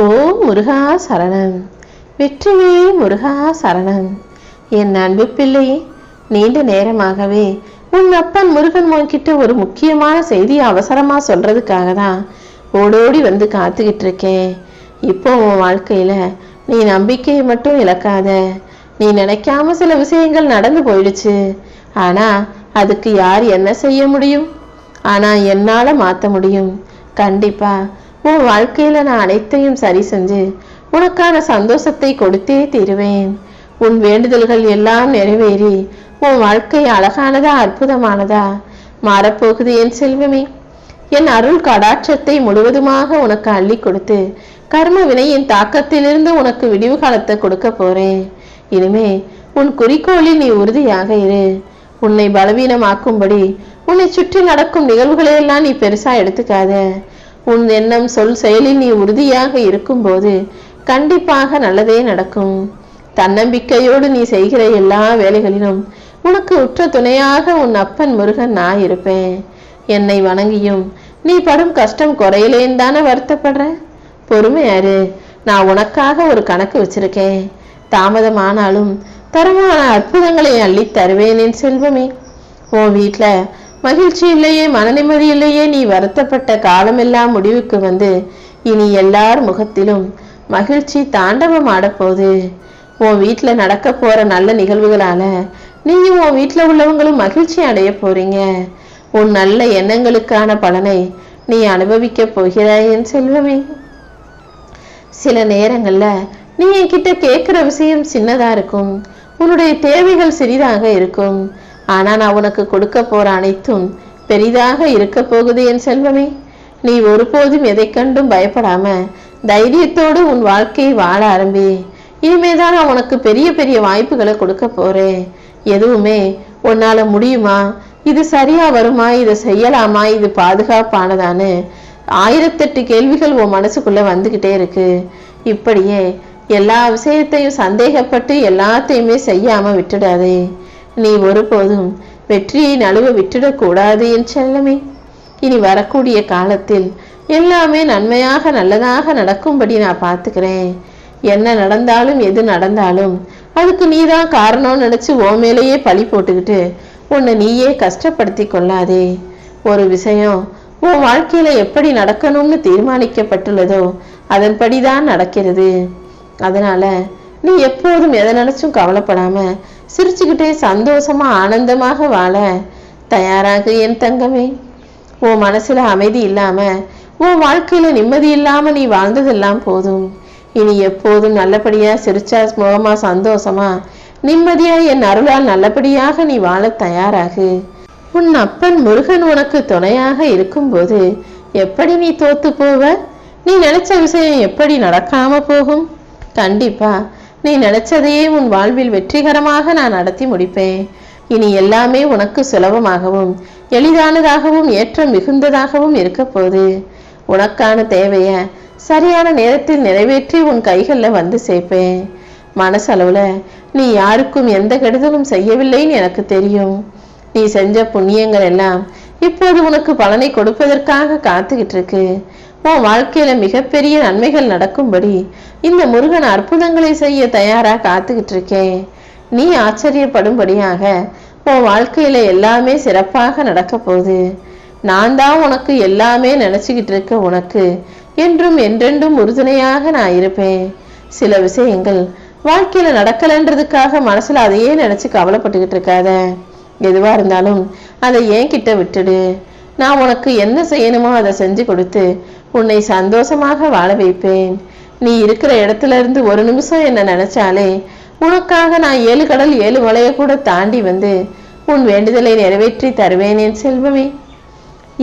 ஓ முருகா சரணம். வெற்றிவேல் முருகா சரணம். என் அன்பு பிள்ளை நீண்ட நேரமாகவே உன் அப்பன் முருகன் உன்கிட்ட ஒரு முக்கியமான செய்தியை அவசரமா சொல்றதுக்காக தான் ஓடோடி வந்து காத்துக்கிட்டு இருக்கேன் இப்போ உன் வாழ்க்கையில நீ நம்பிக்கையை மட்டும் இழக்காத. நீ நினைக்காம சில விஷயங்கள் நடந்து போயிடுச்சு. ஆனா அதுக்கு யார் என்ன செய்ய முடியும்? ஆனா என்னால மாத்த முடியும். கண்டிப்பா உன் வாழ்க்கையில நான் அனைத்தையும் சரி செஞ்சு உனக்கான சந்தோஷத்தை கொடுத்தே தீருவேன். உன் வேண்டுதல்கள் எல்லாம் நிறைவேறி உன் வாழ்க்கை அழகானதா அற்புதமானதா? மாறப்போகுது என் செல்வமே. என் அருள் கடாட்சத்தை முழுவதுமாக உனக்கு அள்ளி கொடுத்து கர்ம வினையின் தாக்கத்திலிருந்து உனக்கு விடிவு காலத்தை கொடுக்க போறேன். இனிமே உன் குறிக்கோளில் நீ உறுதியாக இரு. உன்னை பலவீனமாக்கும்படி உன்னை சுற்றி நடக்கும் நிகழ்வுகளையெல்லாம் நீ பெருசா எடுத்துக்காத. உன் எண்ணம் சொல் செயலில் நீ உறுதியாக இருக்கும்போது கண்டிப்பாக நல்லதே நடக்கும். தன்னம்பிக்கையோடு நீ செய்கிற எல்லா வேலைகளிலும் உனக்கு உற்ற துணையாக உன் அப்பன் முருகன் நான் இருப்பேன். என்னை வணங்கியும் நீ படும் கஷ்டம் குறையிலேன்னு தானே வருத்தப்படுற? பொறுமையாரு நான் உனக்காக ஒரு கணக்கு வச்சிருக்கேன். தாமதமானாலும் தரமான அற்புதங்களை அள்ளி தருவேனேன் செல்வமே. உன் வீட்ல மகிழ்ச்சி இல்லையே மனநிம்மதி இல்லையே நீ வருத்தப்பட்ட காலமெல்லாம் முடிவுக்கு வந்து இனி எல்லார் முகத்திலும் மகிழ்ச்சி தாண்டவம் ஆடப்போகுது. உன் வீட்டில் நடக்க போற நல்ல நிகழ்வுகளால நீயும் உன் வீட்டில் உள்ளவங்களும் மகிழ்ச்சி அடைய போறீங்க. உன் நல்ல எண்ணங்களுக்கான பலனை நீ அனுபவிக்க போகிறாய் என் செல்வமே. சில நேரங்கள்ல நீ என்கிட்ட கேட்குற விஷயம் சின்னதா இருக்கும். உன்னுடைய தேவைகள் சிறிதாக இருக்கும். ஆனால் நான் உனக்கு கொடுக்க போற அனைத்தும் பெரிதாக இருக்க போகுது என் செல்வமே. நீ ஒருபோதும் எதை கண்டும் பயப்படாம தைரியத்தோடு உன் வாழ்க்கையை வாழ ஆரம்பி. இனிமேதான் நான் உனக்கு பெரிய பெரிய வாய்ப்புகளை கொடுக்க போறேன். எதுவுமே உன்னால முடியுமா? இது சரியா வருமா? இதை செய்யலாமா? இது பாதுகாப்பானதான்னு ஆயிரத்தெட்டு கேள்விகள் உன் மனசுக்குள்ள வந்துகிட்டே இருக்கு. இப்படியே எல்லா விஷயத்தையும் சந்தேகப்பட்டு எல்லாத்தையுமே செய்யாம விட்டுடாதே. நீ ஒருபோதும் வெற்றியை நழுவ விட்டுடக்கூடாது என் செல்லமே. இனி வரக்கூடிய காலத்தில் எல்லாமே நன்மையாக நல்லதாக நடக்கும்படி நான் பார்த்துக்கிறேன். என்ன நடந்தாலும் எது நடந்தாலும் அதுக்கு நீதான் காரணம் நினைச்சு ஓ மேலேயே பழி போட்டுக்கிட்டு உன்னை நீயே கஷ்டப்படுத்தி கொள்ளாதே. ஒரு விஷயம் உன் வாழ்க்கையில எப்படி நடக்கணும்னு தீர்மானிக்கப்பட்டுள்ளதோ அதன்படிதான் நடக்கிறது. அதனால நீ எப்போதும் எதை நினைச்சும் கவலைப்படாம சிரிச்சுக்கிட்டே சந்தோஷமா ஆனந்தமாக வாழ தயாராகு என் தங்கமே. உன் மனசுல அமைதி இல்லாம உன் வாழ்க்கையில நிம்மதி இல்லாம நீ வாழ்ந்ததெல்லாம் போதும். இனி எப்போதும் நல்லபடியா சிரிச்சா முகமா சந்தோஷமா நிம்மதியா என் அருளால் நல்லபடியாக நீ வாழ தயாராகு. உன் அப்பன் முருகன் உனக்கு துணையாக இருக்கும்போது எப்படி நீ தோத்து போவ? நீ நினைச்ச விஷயம் எப்படி நடக்காம போகும்? கண்டிப்பா நீ நினைச்சதையே உன் வாழ்வில் வெற்றிகரமாக நான் நடத்தி முடிப்பேன். இனி எல்லாமே உனக்கு சுலபமாகவும் எளிதானதாகவும் ஏற்றம் மிகுந்ததாகவும் இருக்க போகுது. உனக்கான தேவைய சரியான நேரத்தில் நிறைவேற்றி உன் கைகளில் வந்து சேர்ப்பேன். மனசளவுல நீ யாருக்கும் எந்த கெடுதலும் செய்யவில்லைன்னு எனக்கு தெரியும். நீ செஞ்ச புண்ணியங்கள் எல்லாம் இப்போது உனக்கு பலனை கொடுப்பதற்காக காத்துக்கிட்டு இருக்கு. உன் வாழ்க்கையில மிகப்பெரிய நன்மைகள் நடக்கும்படி இந்த முருகன் அற்புதங்களை செய்ய தயாரா காத்துக்கிட்டு இருக்கேன். நீ ஆச்சரியப்படும்படியாக உன் வாழ்க்கையில எல்லாமே சிறப்பாக நடக்க போகுது. நான் தான் உனக்கு எல்லாமே நினைச்சுக்கிட்டு இருக்க உனக்கு. என்றும் என்றென்றும் உறுதுணையாக நான் இருப்பேன். சில விஷயங்கள் வாழ்க்கையில நடக்கலைன்றதுக்காக மனசுல அதையே நினைச்சு கவலைப்பட்டுக்கிட்டு இருக்காத. எதுவா இருந்தாலும் அதை ஏன் கிட்ட விட்டுடு. நான் உனக்கு என்ன செய்யணுமோ அதை செஞ்சு கொடுத்து உன்னை சந்தோஷமாக வாழ வைப்பேன். நீ இருக்கிற இடத்துல இருந்து ஒரு நிமிஷம் என்ன நினைச்சாலே உனக்காக நான் ஏழு கடல் ஏழு மலையை கூட தாண்டி வந்து உன் வேண்டுதலை நிறைவேற்றி தருவேன் என் செல்வமே.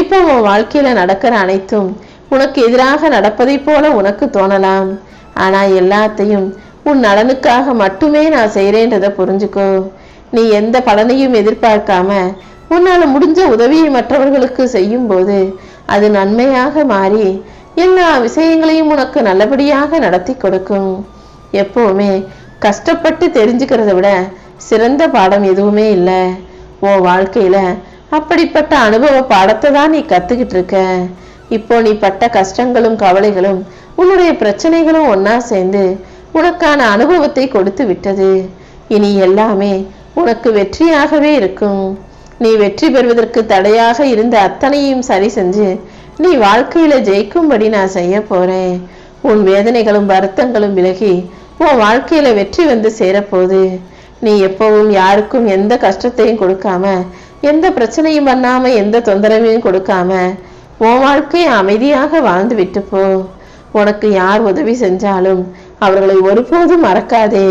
இப்போ உன் வாழ்க்கையில நடக்கிற அனைத்தும் உனக்கு எதிராக நடப்பதைப் போல உனக்கு தோணலாம். ஆனா எல்லாத்தையும் உன் நலனுக்காக மட்டுமே நான் செய்கிறேன்றதை புரிஞ்சுக்கோ. நீ எந்த பலனையும் எதிர்பார்க்காம உன்னால முடிஞ்ச உதவியை மற்றவர்களுக்கு செய்யும் போது அது நன்மையாக மாறி எல்லா விஷயங்களையும் உனக்கு நல்லபடியாக நடத்தி கொடுக்கும். எப்பவுமே கஷ்டப்பட்டு தெரிஞ்சுக்கிறத விட சிறந்த பாடம் எதுவுமே இல்லை. உன் வாழ்க்கையில அப்படிப்பட்ட அனுபவ பாடத்தை தான் நீ கத்துக்கிட்டு இருக்க. இப்போ நீ பட்ட கஷ்டங்களும் கவலைகளும் உன்னுடைய பிரச்சனைகளும் ஒன்னா சேர்ந்து உனக்கான அனுபவத்தை கொடுத்து விட்டது. இனி எல்லாமே உனக்கு வெற்றியாகவே இருக்கும். நீ வெற்றி பெறுவதற்கு தடையாக இருந்த அத்தனையும் சரி செஞ்சு நீ வாழ்க்கையில ஜெயிக்கும்படி நான் செய்ய போறேன். உன் வேதனைகளும் வருத்தங்களும் விலகி உன் வாழ்க்கையில வெற்றி வந்து சேரப்போகுது. நீ எப்பவும் யாருக்கும் எந்த கஷ்டத்தையும் கொடுக்காம எந்த பிரச்சனையும் பண்ணாம எந்த தொந்தரவையும் கொடுக்காம உன் வாழ்க்கையை அமைதியாக வாழ்ந்து விட்டு போ. உனக்கு யார் உதவி செஞ்சாலும் அவர்களை ஒருபோதும் மறக்காதே.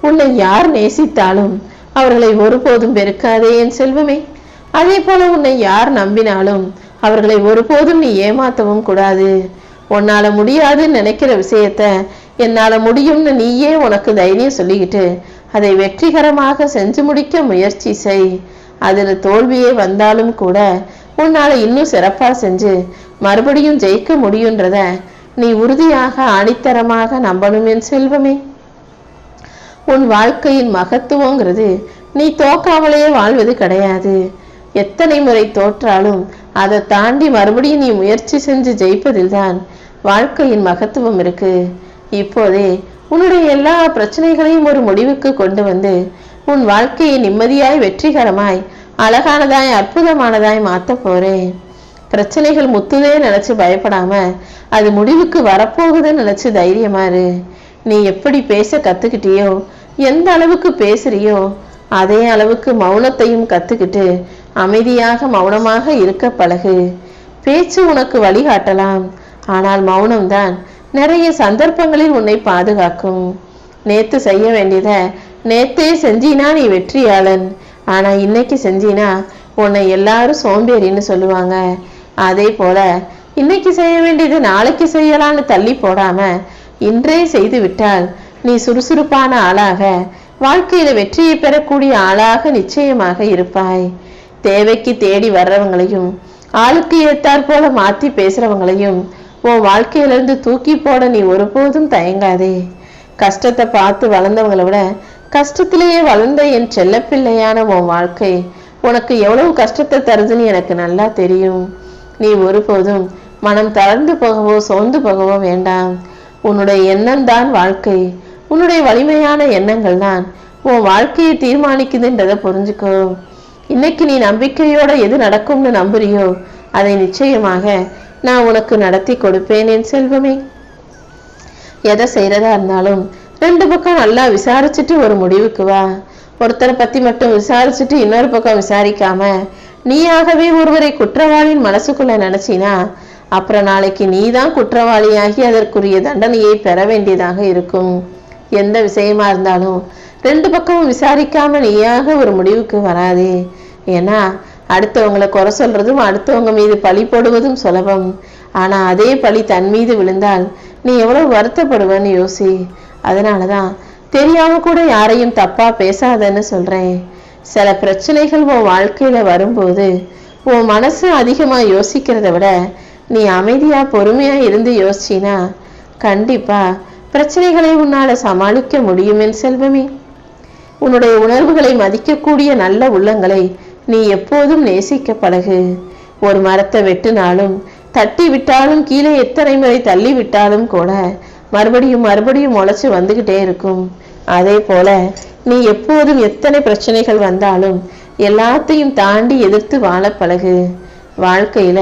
உன்னை யார் நேசித்தாலும் அவர்களை ஒருபோதும் வெறுக்காதே என் செல்வமே. அதே போல உன்னை யார் நம்பினாலும் அவர்களை ஒருபோதும் நீ ஏமாத்தவும் கூடாது. உன்னால முடியாதுன்னு நினைக்கிற விஷயத்த என்னால முடியும்னு நீயே உனக்கு தைரியம் சொல்லிக்கிட்டு அதை வெற்றிகரமாக செஞ்சு முடிக்க முயற்சி செய். அதில் தோல்வியே வந்தாலும் கூட உன்னால இன்னும் சிறப்பா செஞ்சு மறுபடியும் ஜெயிக்க முடியுன்றத நீ உறுதியாக ஆணித்தரமாக நம்பணும் என் செல்வமே. உன் வாழ்க்கையின் மகத்துவங்கிறது நீ தோக்காமலேயே வாழ்வது கிடையாது. எத்தனை முறை தோற்றாலும் அதை தாண்டி மறுபடியும் நீ முயற்சி செஞ்சு ஜெயிப்பதில்தான் வாழ்க்கையின் மகத்துவம் இருக்கு. இப்போதே உன்னுடைய எல்லா பிரச்சனைகளையும் ஒரு முடிவுக்கு கொண்டு வந்து உன் வாழ்க்கையை நிம்மதியாய் வெற்றிகரமாய் அழகானதாய் அற்புதமானதாய் மாற்ற போறேன். பிரச்சனைகள் முத்துதே நினைச்சு பயப்படாம அது முடிவுக்கு வரப்போகுதுன்னு நினைச்சு தைரியமாரு நீ எப்படி பேச கத்துக்கிட்டியோ எந்த அளவுக்கு பேசுறியோ அதே அளவுக்கு மௌனத்தையும் கத்துக்கிட்டு அமைதியாக மௌனமாக இருக்க பழகு. பேச்சு உனக்கு வழிகாட்டலாம் ஆனால் மௌனம்தான் நிறைய சந்தர்ப்பங்களில் உன்னை பாதுகாக்கும். நேத்து செய்ய வேண்டியத நேத்தே செஞ்சினா நீ வெற்றியாளன். ஆனா இன்னைக்கு செஞ்சினா உன்னை எல்லாரும் சோம்பேறின்னு சொல்லுவாங்க. அதே போல இன்னைக்கு செய்ய வேண்டியது நாளைக்கு செய்யலாம்னு தள்ளி போடாம இன்றே செய்து விட்டால் நீ சுறுசுறுப்பான ஆளாக வாழ்க்கையில வெற்றியை பெறக்கூடிய ஆளாக நிச்சயமாக இருப்பாய். தேவைக்கு தேடி வர்றவங்களையும் ஆளுக்கு ஏத்தாற் போல மாத்தி பேசுறவங்களையும் உன் வாழ்க்கையிலிருந்து தூக்கி போட நீ ஒருபோதும் தயங்காதே. கஷ்டத்தை பார்த்து வளர்ந்தவங்களை விட கஷ்டத்திலேயே வளர்ந்த என் செல்லப்பிள்ளையான உன் வாழ்க்கை உனக்கு எவ்வளவு கஷ்டத்தை தருதுன்னு எனக்கு நல்லா தெரியும். நீ ஒருபோதும் மனம் தளர்ந்து போகவோ சோர்ந்து போகவோ வேண்டாம். உன்னுடைய எண்ணம் தான் வாழ்க்கை. உன்னுடைய வலிமையான எண்ணங்கள் தான் உன் வாழ்க்கையை தீர்மானிக்குதுன்றதை புரிஞ்சுக்கோ. இன்னைக்கு நீ நம்பிக்கையோட எது நடக்கும்னு நம்புறியோ அதை நிச்சயமாக நான் உனக்கு நடத்தி கொடுப்பேன் என் செல்வமே. எதை செய்யறதா இருந்தாலும் ரெண்டு பக்கம் நல்லா விசாரிச்சுட்டு ஒரு முடிவுக்கு வா. ஒருத்தரை பத்தி மட்டும் விசாரிச்சுட்டு இன்னொரு பக்கம் விசாரிக்காம நீயாகவே ஒருவரை குற்றவாளியின் மனசுக்குள்ள நினைச்சினா அப்புறம் நாளைக்கு நீதான் குற்றவாளியாகி அதற்குரிய தண்டனையை பெற வேண்டியதாக இருக்கும். எந்த விஷயமா இருந்தாலும் ரெண்டு பக்கமும் விசாரிக்காம நீயாக ஒரு முடிவுக்கு வராதே. ஏன்னா அடுத்தவங்களை குறை சொல்றதும் அடுத்தவங்க மீது பழி போடுவதும் சுலபம். ஆனா அதே பழி தன் மீது விழுந்தால் நீ எவ்வளவு வருத்தப்படுவேன்னு யோசி. அதனாலதான் தெரியாம கூட யாரையும் தப்பா பேசாதன்னு சொல்றேன். சில பிரச்சனைகள் உன் வாழ்க்கையில வரும்போது உன் மனசு அதிகமா யோசிக்கிறத விட நீ அமைதியா பொறுமையா இருந்து யோசிச்சினா கண்டிப்பா பிரச்சனைகளை உன்னால சமாளிக்க முடியும் என் செல்வமே. உன்னுடைய உணர்வுகளை மதிக்கக்கூடிய நல்ல உள்ளங்களை நீ எப்போதும் நேசிக்க பழகு. ஒரு மரத்தை வெட்டினாலும் தட்டி விட்டாலும் கீழே எத்தனை முறை தள்ளி விட்டாலும் கூட மறுபடியும் மறுபடியும் முளைச்சு வந்துகிட்டே இருக்கும். அதே போல நீ எப்போதும் எத்தனை பிரச்சனைகள் வந்தாலும் எல்லாத்தையும் தாண்டி எதிர்த்து வாழ பழகு. வாழ்க்கையில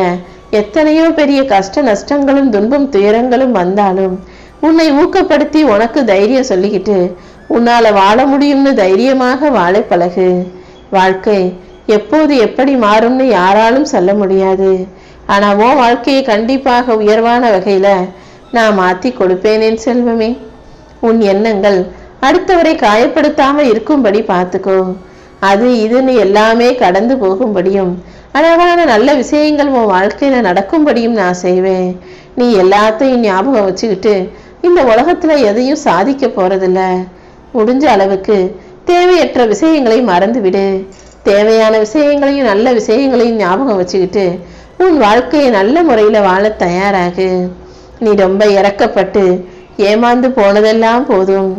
எத்தனையோ பெரிய கஷ்ட நஷ்டங்களும் துன்பம் துயரங்களும் வந்தாலும் உன்னை ஊக்கப்படுத்தி உனக்கு தைரியம் சொல்லிக்கிட்டு உன்னால வாழ முடியும்னு தைரியமாக வாழை பழகு. வாழ்க்கை எப்போது எப்படி மாறும்னு யாராலும் சொல்ல முடியாது. ஆனா உன் வாழ்க்கையை கண்டிப்பாக உயர்வான வகையில நான் மாத்தி கொடுப்பேனேன் செல்வமே. உன் எண்ணங்கள் அடுத்தவரை காயப்படுத்தாம இருக்கும்படி பார்த்துக்கோ. அது இதுன்னு எல்லாமே கடந்து போகும்படியும் அழகான நல்ல விஷயங்கள் உன் வாழ்க்கையில நடக்கும்படியும் நான் செய்வேன். நீ எல்லாத்தையும் ஞாபகம் வச்சுக்கிட்டு இந்த உலகத்துல எதையும் சாதிக்க போறதில்ல. முடிஞ்ச அளவுக்கு தேவையற்ற விஷயங்களை மறந்து விடு. தேவையான விஷயங்களையும் நல்ல விஷயங்களையும் ஞாபகம் வச்சுக்கிட்டு உன் வாழ்க்கையை நல்ல முறையில வாழ தயாராகு. நீ ரொம்ப இறக்கப்பட்டு ஏமாந்து போனதெல்லாம் போதும்.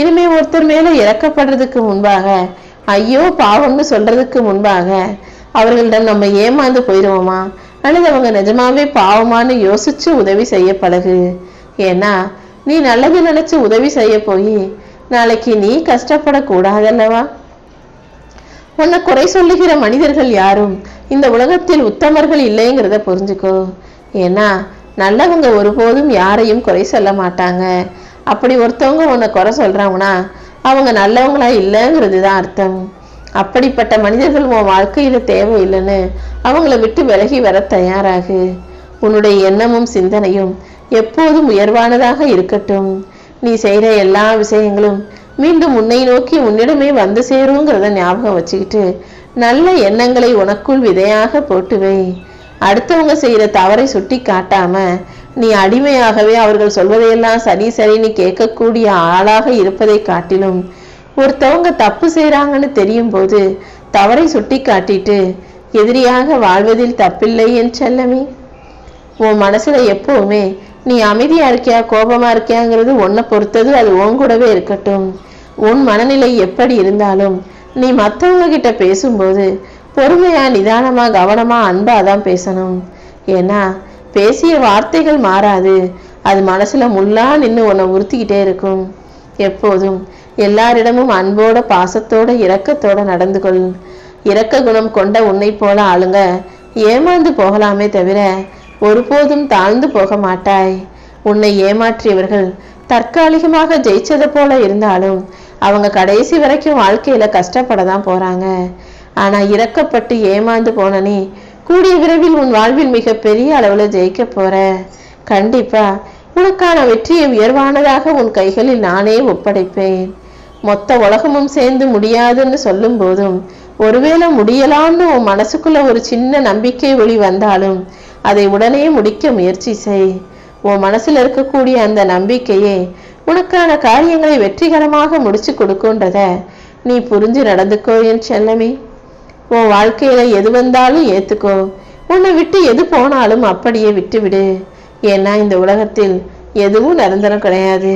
இனிமே ஒருத்தர் மேல இறக்கப்படுறதுக்கு முன்பாக ஐயோ பாவம்னு சொல்றதுக்கு முன்பாக அவர்களிடம் நம்ம ஏமாந்து போயிடுவோமா அல்லது அவங்க நிஜமாவே பாவமான்னு யோசிச்சு உதவி செய்ய பழகு ஏன்னா நீ நல்லது நினைச்சு உதவி செய்ய போய் நாளைக்கு நீ கஷ்டப்படக்கூடாதல்லவா? உன்னை குறை சொல்லுகிற மனிதர்கள் யாரும் இந்த உலகத்தில் உத்தமர்கள் இல்லைங்கிறத புரிஞ்சுக்கோ. ஏன்னா நல்லவங்க ஒருபோதும் யாரையும் குறை சொல்ல மாட்டாங்க. அப்படி ஒருத்தவங்க உன்னை குறை சொல்றாங்கன்னா அவங்க நல்லவங்களா இல்லைங்கிறது தான் அர்த்தம். அப்படிப்பட்ட மனிதர்கள் உன் வாழ்க்கையில தேவையில்லைன்னு அவங்கள விட்டு விலகி வர தயாராகு. உன்னுடைய எண்ணமும் சிந்தனையும் எப்போதும் உயர்வானதாக இருக்கட்டும். நீ செய்யற எல்லா விஷயங்களும் மீண்டும் உன்னை நோக்கி உன்னிடமே வந்து சேருங்கிறத ஞாபகம் வச்சுக்கிட்டு நல்ல எண்ணங்களை உனக்குள் விதையாக போட்டு வை அடுத்தவங்க செய்யற தவறை சுட்டி காட்டாம நீ அடிமையாகவே அவர்கள் சொல்வதையெல்லாம் சரி சரின்னு கேட்கக்கூடிய ஆளாக இருப்பதை காட்டிலும் ஒருத்தவங்க தப்பு செய்கிறாங்கன்னு தெரியும் போது தவறை சுட்டி காட்டிட்டு எதிரியாக வாழ்வதில் தப்பில்லை என் செல்லமே. உன் மனசுல எப்பவுமே நீ அமைதியா இருக்கியா? கோபமா இருக்கியாங்கிறது உன்னை பொறுத்தது அது உன் கூடவே இருக்கட்டும். உன் மனநிலை எப்படி இருந்தாலும் நீ மற்றவங்க கிட்ட பேசும்போது பொறுமையா நிதானமா கவனமா அன்பா தான் பேசணும். ஏன்னா பேசிய வார்த்தைகள் மாறாது. அது மனசுல முள்ளா நின்று உன்னை உறுத்திக்கிட்டே இருக்கும். எப்போதும் எல்லாரிடமும் அன்போட பாசத்தோட இரக்கத்தோட நடந்து கொள். இரக்க குணம் கொண்ட உன்னை போல ஆளுங்க ஏமாந்து போகலாமே தவிர ஒருபோதும் தாழ்ந்து போக மாட்டாய் உன்னை ஏமாற்றியவர்கள் தற்காலிகமாக ஜெயிச்சது போல இருந்தாலும் அவங்க கடைசி வரைக்கும் வாழ்க்கையில கஷ்டப்பட தான் போறாங்க. ஆனா இறக்கப்பட்டு ஏமாந்து போன நீ கூடிய விரைவில் உன் வாழ்வில் மிக பெரிய அளவுல ஜெயிக்க போற. கண்டிப்பா உனக்கான வெற்றியை உயர்வானதாக உன் கைகளில் நானே ஒப்படைப்பேன். மொத்த உலகமும் சேர்ந்து முடியாதுன்னு சொல்லும் போதும் ஒருவேளை முடியலாம்னு உன் மனசுக்குள்ள ஒரு சின்ன நம்பிக்கை ஒளி வந்தாலும் அதை உடனே முடிக்க முயற்சி செய். உன் மனசில் இருக்கக்கூடிய அந்த நம்பிக்கையே உனக்கான காரியங்களை வெற்றிகரமாக முடிச்சு கொடுக்குன்றத நீ புரிஞ்சு நடந்துக்கோ என் செல்லமே. உன் வாழ்க்கையில எது வந்தாலும் ஏத்துக்கோ. உன்னை விட்டு எது போனாலும் அப்படியே விட்டுவிடு. ஏன்னா இந்த உலகத்தில் எதுவும் நிரந்தரம் கிடையாது.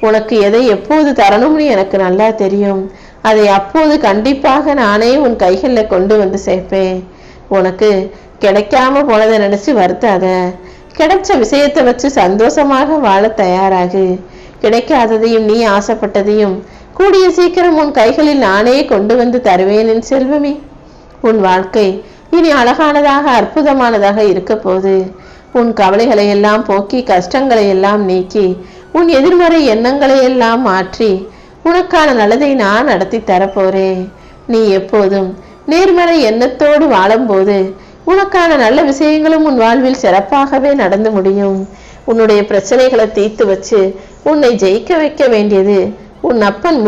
உனக்கு எதை எப்போது தரணும்னு எனக்கு நல்லா தெரியும். அதை அப்போது கண்டிப்பாக நானே உன் கைகளில் கொண்டு வந்து சேர்ப்பேன். உனக்கு கிடைக்காம போனதை நினைச்சு வருத்தாத. கிடைச்ச விஷயத்தை வச்சு சந்தோஷமாக வாழ தயாராகு. கிடைக்காததையும் நீ ஆசைப்பட்டதையும் கூடிய சீக்கிரம் உன் கைகளில் நானே கொண்டு வந்து தருவேன் என் செல்வமே. உன் வாழ்க்கை இனி அழகானதாக அற்புதமானதாக இருக்க போது உன் கவலைகளை எல்லாம் போக்கி கஷ்டங்களை எல்லாம் நீக்கி உன் எதிர்மறை எண்ணங்களை எல்லாம் மாற்றி உனக்கான நல்லதை நான் நடத்தி தரப்போறேன் நீ எப்போதும் நேர்மறை எண்ணத்தோடு வாழும்போது உனக்கான நல்ல விஷயங்களும் உன் வாழ்வில் சிறப்பாகவே நடந்து முடியும். உன்னுடைய பிரச்சனைகளை தீர்த்து வச்சு உன்னை ஜெயிக்க வைக்க வேண்டியது உன் அப்பன்